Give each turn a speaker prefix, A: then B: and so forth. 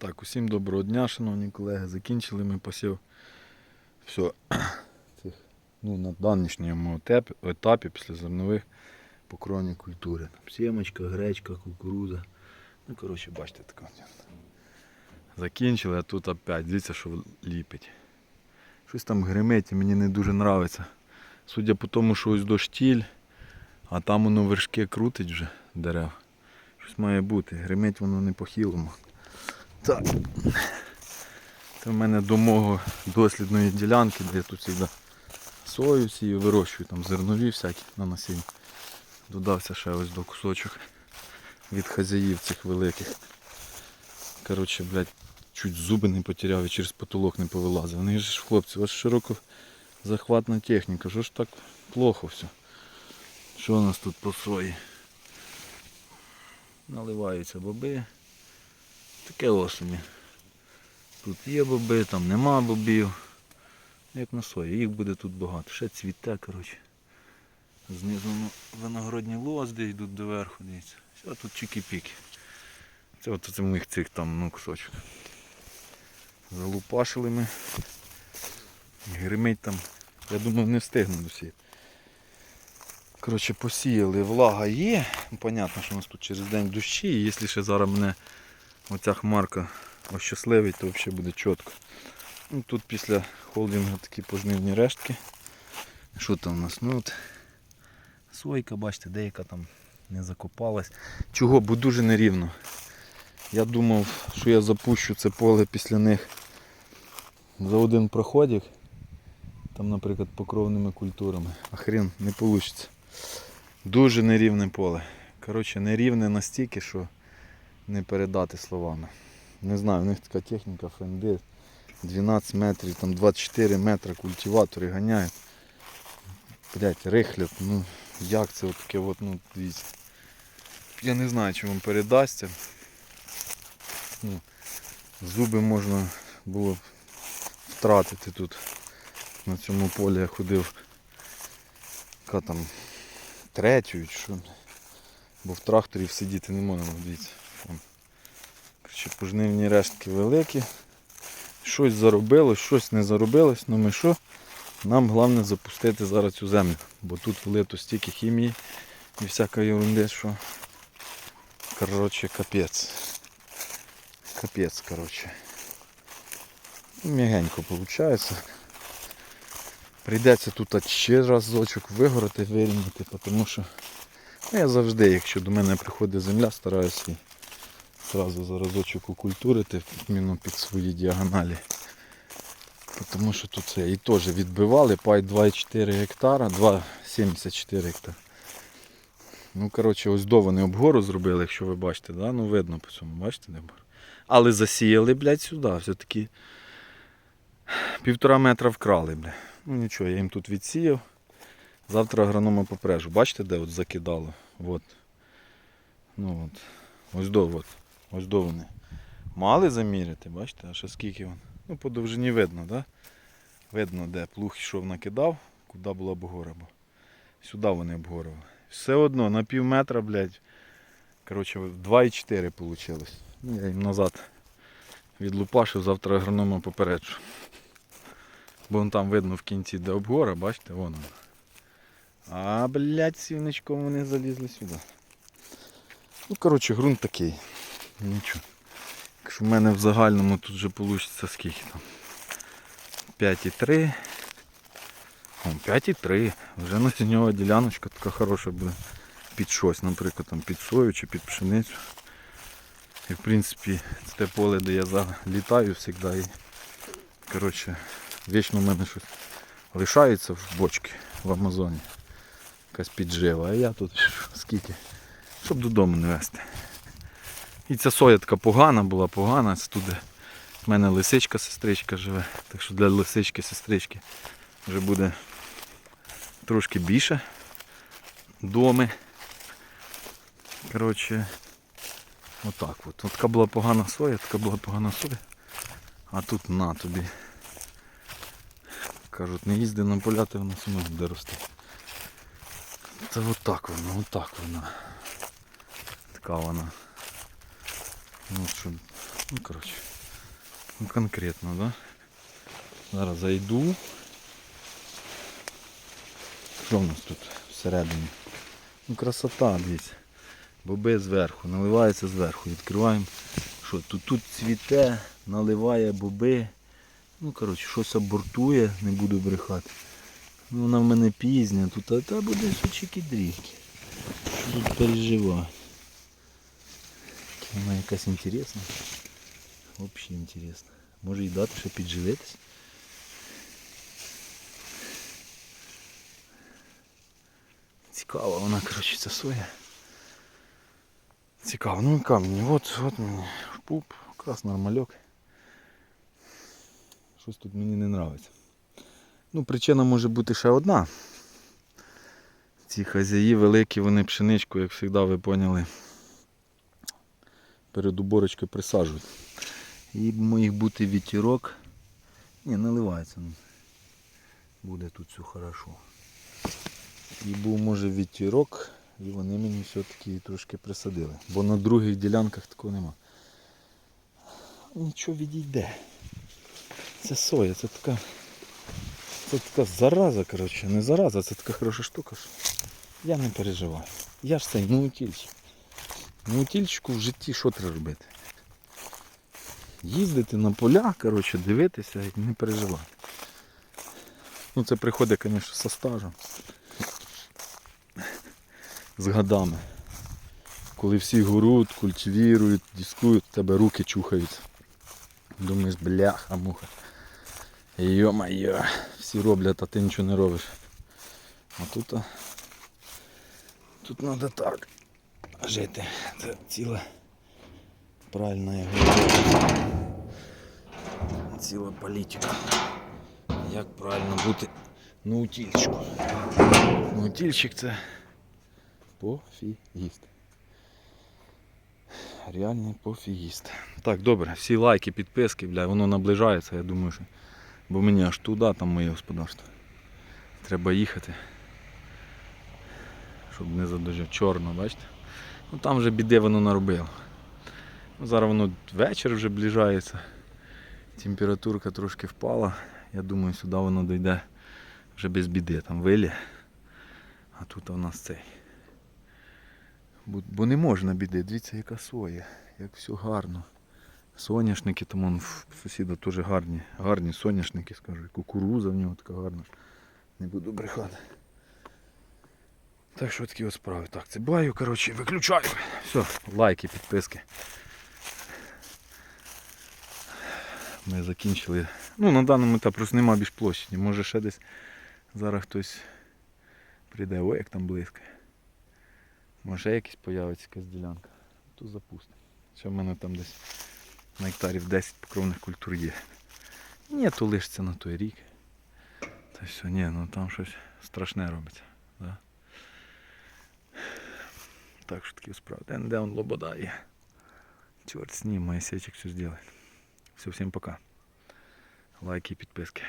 A: Так, усім доброго дня, шановні колеги. Закінчили ми посів. Все. Ну, на данішньому етапі, після зернових покровні культури. Сімочка, гречка, кукуруза. Ну, коротше, бачите, таке. Закінчили, а тут опять. Дивіться, що ліпить. Щось там гримить і мені не дуже подобається. Судя по тому, що ось до штіль, а там воно вершки крутить вже дерев. Щось має бути. Гримить воно не по-хілому. Так. Це в мене до мого дослідної ділянки, де я тут завжди сою сію, вирощую, там зернові всякі на насіння. Додався ще ось до кусочок від хазяїв цих великих. Коротше, блядь, чуть зуби не потеряв і через потолок не повилазив. Вони ж хлопці, у вас широко захватна техніка. Що ж так плохо все? Що у нас тут по сої? Наливаються боби. Таке осені. Тут є боби, там нема бобів. Як на сої, їх буде тут багато. Ще цвіте, коротше. Знизу виноградні лозди йдуть доверху, дивіться. Все, тут чики-піки. Це от це моїх цих там ну, кусочок. Залупашили ми. Гримить там. Я думав не встигну досі. Коротше, посіяли, влага є. Ну, Понятно, що у нас тут через день дощі, і якщо ще зараз мене оця хмарка ощасливить, то взагалі буде чітко. Ну, тут після холдингу такі пожнивні рештки. Що там у нас? Ну от сойка, бачите, деяка там не закопалась. Чого? Бо дуже нерівно. Я думав, що я запущу це поле після них за один проходик. Там, наприклад, покровними культурами. А хрен не вийде. Дуже нерівне поле. Коротше, нерівне настільки, що не передати словами. Не знаю, у них така техніка фенди. 12 метрів, там 24 метри культиватори ганяють. Блять, рихлять. Ну як це от таке от, ну дивіться. Я не знаю, чи вам передасться. Ну, зуби можна було б втратити тут. На цьому полі я ходив. Яка там третю, що. Бо в тракторі сидіти не можна, дивіться. Вон. Коротше, пожнивні рештки великі. Щось заробилось, щось не заробилось, ну ми що? Нам головне запустити зараз цю землю, бо тут влито стільки хімії і всякої ерунди, що коротше капець. Капець, коротше. Ну, Мігенько виходить. Прийдеться тут ще разочок вигорати, вирівняти, тому що ну, я завжди, якщо до мене приходить земля, стараюся її одразу за разочок окультурити іменно під свої діагоналі. Тому що тут це і теж відбивали пай 2,4 гектара, 2,74 гектара. Ну, коротше, ось до вони обгору зробили, якщо ви бачите, да? ну видно по цьому, бачите, не. Але засіяли, блядь, сюди. Все-таки півтора метра вкрали, блядь. Ну нічого, я їм тут відсіяв. Завтра агронома попрежу. Бачите, де от закидало? От. Ну от. Ось до, от. Ось до вони. Мали заміряти, бачите, а ще скільки вон. Ну, по довжині видно, да? Видно, де плуг йшов накидав, куди була обгора. Бо сюди вони обгорували. Все одно на пів метра, блядь. Коротше, 2,4 вийшло. Ну, я їм назад відлупашив, завтра агронома попереджу. Бо вон там видно в кінці, де обгора, бачите, вон воно. А, блядь, сівничком вони залізли сюди. Ну, коротше, ґрунт такий. Нічого. Якщо в мене в загальному тут вже вийде скільки там? 5,3. О, 5,3. Вже насіннєва діляночка така хороша буде. Під щось, наприклад, там під сою чи під пшеницю. І в принципі це те поле, де я залітаю завжди. І, коротше, вічно в мене щось лишається в бочці в Амазоні. Якась піджива. А я тут скільки, щоб додому не вести. І ця соя така погана була, погана. Це в мене лисичка сестричка живе. Так що для лисички сестрички вже буде трошки більше доми. Коротше, отак от. От така була погана соя, така була погана соя. А тут на тобі. Кажуть, не їзди на поля, то воно само буде рости. Це отак воно, отак воно. Така вона. Ну, щоб Ну, коротше. Ну, конкретно, да? Зараз зайду. Що в нас тут всередині? Ну, красота, дивіться. Боби зверху, наливається зверху. Відкриваємо. Що тут, тут цвіте, наливає боби. Ну, коротше, щось абортує, не буду брехати. Ну, вона в мене пізня, тут а та буде сучики дріхки. Що тут переживати? Вона якась інтересна. Взагалі інтересна. Може їй дати, щоб підживитись. Цікава вона, коротше, ця соя. Цікаво. Ну яка от, от мені. Пуп, якраз нормальок. Щось тут мені не подобається. Ну, причина може бути ще одна. Ці хазяї великі, вони пшеничку, як завжди, ви поняли, перед уборочкою присаджують. І моїх бути вітірок. Ні, наливається. ну. Буде тут все хорошо. І був може вітірок, і вони мені все-таки трошки присадили. Бо на других ділянках такого нема. Нічого відійде. Це соя, це така. Це така зараза, коротше, не зараза, це така хороша штука. Я не переживаю. Я ж цей наутільчик. Наутільчику в житті що треба робити? Їздити на поля, коротше, дивитися і не переживати. Ну це приходить, звісно, со стажем. З годами. Коли всі гуруть, культивірують, дискують, тебе руки чухаються. Думаєш, бляха, муха. Йо-майо, всі роблять, а ти нічого не робиш. А тут, тут треба так жити. Це ціла правильна його. Ціла політика. Як правильно бути наутільчиком. Наутільчик це пофігіст. Реальний пофігіст. Так, добре, всі лайки, підписки, бля, воно наближається, я думаю, що. Бо мені аж туди, там моє господарство. Треба їхати. Щоб не задожив. Чорно, бачите? Ну там вже біди воно наробило. Ну, зараз воно вечір вже ближається. Температурка трошки впала. Я думаю, сюди воно дійде вже без біди, там вилі. А тут у нас цей. Бо, бо не можна біди, дивіться яка соя, як все гарно. Соняшники там он в сусіда теж гарні, гарні соняшники, скажу. Кукуруза в нього така гарна. Не буду брехати. Так що такі ось справи. Так, це баю, коротше, виключаю. Все, лайки, підписки. Ми закінчили. Ну, на даному етапі просто нема більш площаді. Може ще десь зараз хтось прийде. Ой, як там близько. Може ще якась появиться якась ділянка. Тут запустимо. Ще в мене там десь на гектарів 10 покровних культур є. Ні, то лишиться на той рік. Та все, ні, ну там щось страшне робиться. Да? Так що такі справи. Де, он лобода є. Чорт з ним, сечек все зробить. Все, всім пока. Лайки і підписки.